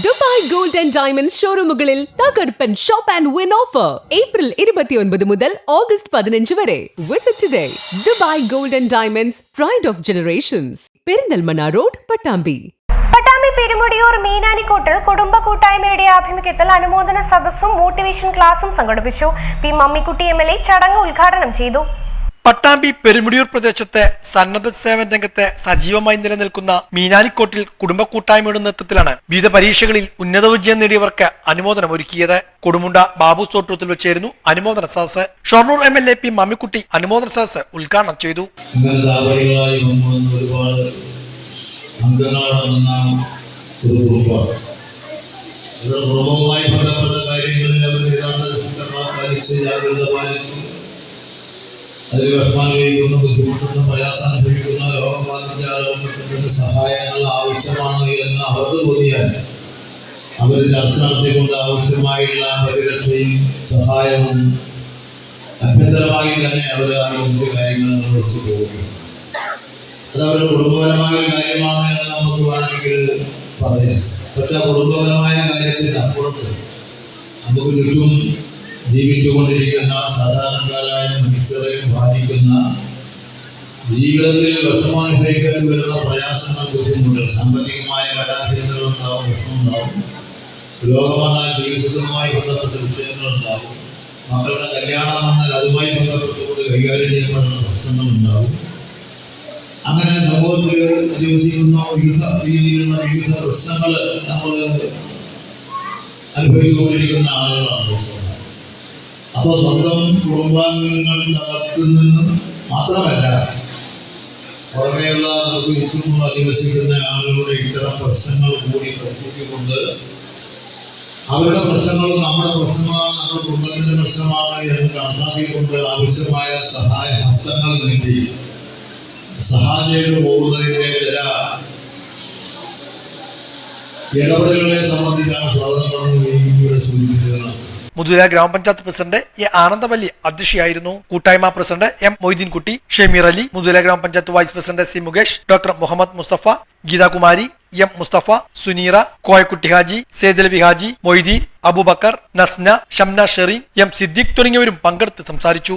Dubai gold and diamond ഷോറൂമുകളിൽ തകർപ്പൻ shop and win offer. April ഇരുപത്തിയൊൻപത് മുതൽ ഓഗസ്റ്റ് പതിനഞ്ച് വരെ. Visit today Dubai gold and diamonds pride of generations Perinthalmanna road Pattambi. Pattambi Perumudiyoor മീനാനിക്കോട്ടിൽ കുടുംബ കൂട്ടായ്മയുടെ ആഭിമുഖ്യത്തിൽ അനുമോദന സദസ്സും മോട്ടിവേഷൻ ക്ലാസും സംഘടിപ്പിച്ചു. P Mammikutty M L A ചടങ്ങ് ഉദ്ഘാടനം ചെയ്തു. പട്ടാമ്പി പെരുമുടിയൂർ പ്രദേശത്തെ സന്നദ്ധ സേവന രംഗത്തെ സജീവമായി നിലനിൽക്കുന്ന മീനാലിക്കോട്ടിൽ കുടുംബ കൂട്ടായ്മയുടെ നേതൃത്വത്തിലാണ് വിവിധ പരീക്ഷകളിൽ ഉന്നത വിജയം നേടിയവർക്ക് അനുമോദനം ഒരുക്കിയത് കൊടുമുണ്ട ബാബു സോട്ടൂത്തിൽ വെച്ചായിരുന്നു അനുമോദന സദസ് Shoranur M L A P Mammikutty അനുമോദന സദസ് ഉദ്ഘാടനം ചെയ്തു. കുടുംബവുമായി ബന്ധപ്പെട്ട കാര്യങ്ങളിൽ അവർ ജാഗ്രത പാലിച്ച് അതിൽ വിഷമാനുഭവിക്കുന്ന ബുദ്ധിമുട്ടുന്ന പ്രയാസം അനുഭവിക്കുന്ന രോഗം ബാധിച്ച ആളുകൾക്ക് സഹായങ്ങൾ ആവശ്യമാണ് എന്ന് അവർക്ക് തോന്നിയാൽ അവർ ചർച്ച നടത്തിക്കൊണ്ട് ആവശ്യമായുള്ള പരിരക്ഷയും സഹായവും അഭ്യന്തരമായി തന്നെ അവർ ആലോചിച്ച കാര്യങ്ങൾ നിർവഹിച്ചു പോകുന്നു. അത് അവരുടെ കുടുംബപരമായ ഒരു കാര്യമാണ് എന്ന് നമുക്ക് വേണമെങ്കിൽ പറയാം. പക്ഷെ കുടുംബപരമായ കാര്യത്തിന് അപ്പുറത്ത് നമുക്ക് ചുറ്റും ജീവിച്ചുകൊണ്ടിരിക്കുന്ന സാധാരണക്കാരായ മനുഷ്യരെ ബാധിക്കുന്ന ജീവിതത്തിൽ വിഷമാനുഭവിക്കാൻ വരുന്ന പ്രയാസങ്ങൾ ബുദ്ധിമുട്ടുകൾ സാമ്പത്തികമായ പരാധീനതകൾ ഉണ്ടാവും വിഷമമുണ്ടാവും രോഗം വന്നാൽ ചികിത്സകളുമായി ബന്ധപ്പെട്ട വിഷയങ്ങളുണ്ടാവും മക്കളുടെ കല്യാണം വന്നാൽ അതുമായി ബന്ധപ്പെട്ടുകൊണ്ട് കൈകാര്യം ചെയ്യപ്പെടുന്ന പ്രശ്നങ്ങളുണ്ടാവും അങ്ങനെ സമൂഹത്തിൽ അധിവസിക്കുന്ന വിവിധ രീതിയിലുള്ള വിവിധ പ്രശ്നങ്ങൾ നമ്മൾ അനുഭവിച്ചുകൊണ്ടിരിക്കുന്ന ആളുകളാണ്. അപ്പോൾ സ്വന്തം കുടുംബാംഗങ്ങൾ തകർത്തുനിന്ന് മാത്രമല്ല പുറമേയുള്ള നമുക്ക് ചുറ്റും അധിവസിക്കുന്ന ആളുകളുടെ ഇത്തരം പ്രശ്നങ്ങൾ കൂടി ശ്രദ്ധിച്ചുകൊണ്ട് അവരുടെ പ്രശ്നങ്ങളും നമ്മുടെ പ്രശ്നമാണ് നമ്മുടെ കുടുംബത്തിന്റെ പ്രശ്നമാണ് എന്ന് കണക്കാക്കിക്കൊണ്ട് ആവശ്യമായ സഹായ ഹസ്തങ്ങൾ നീട്ടി സഹായം പോകുന്നതിന്റെ ചില ഇടപെടലുകളെ സംബന്ധിച്ചാണ് സ്വാതന്ത്ര്യം ഇവിടെ മുതുല ഗ്രാമപഞ്ചായത്ത് പ്രസിഡന്റ് എ ആനന്ദവല്ലി അധ്യക്ഷയായിരുന്നു. കൂട്ടായ്മ president M Moideenkutty Shemeer Ali Muthala grama panchayat vice president C Mukesh doctor Muhammad Musthafa Geethakumari M Musthafa Suneera Koyakutty Haji Sedalavi Haji Moideen Abubakar Nasna Shamna Shereen M Siddique തുടങ്ങിയവരും പങ്കെടുത്ത് സംസാരിച്ചു.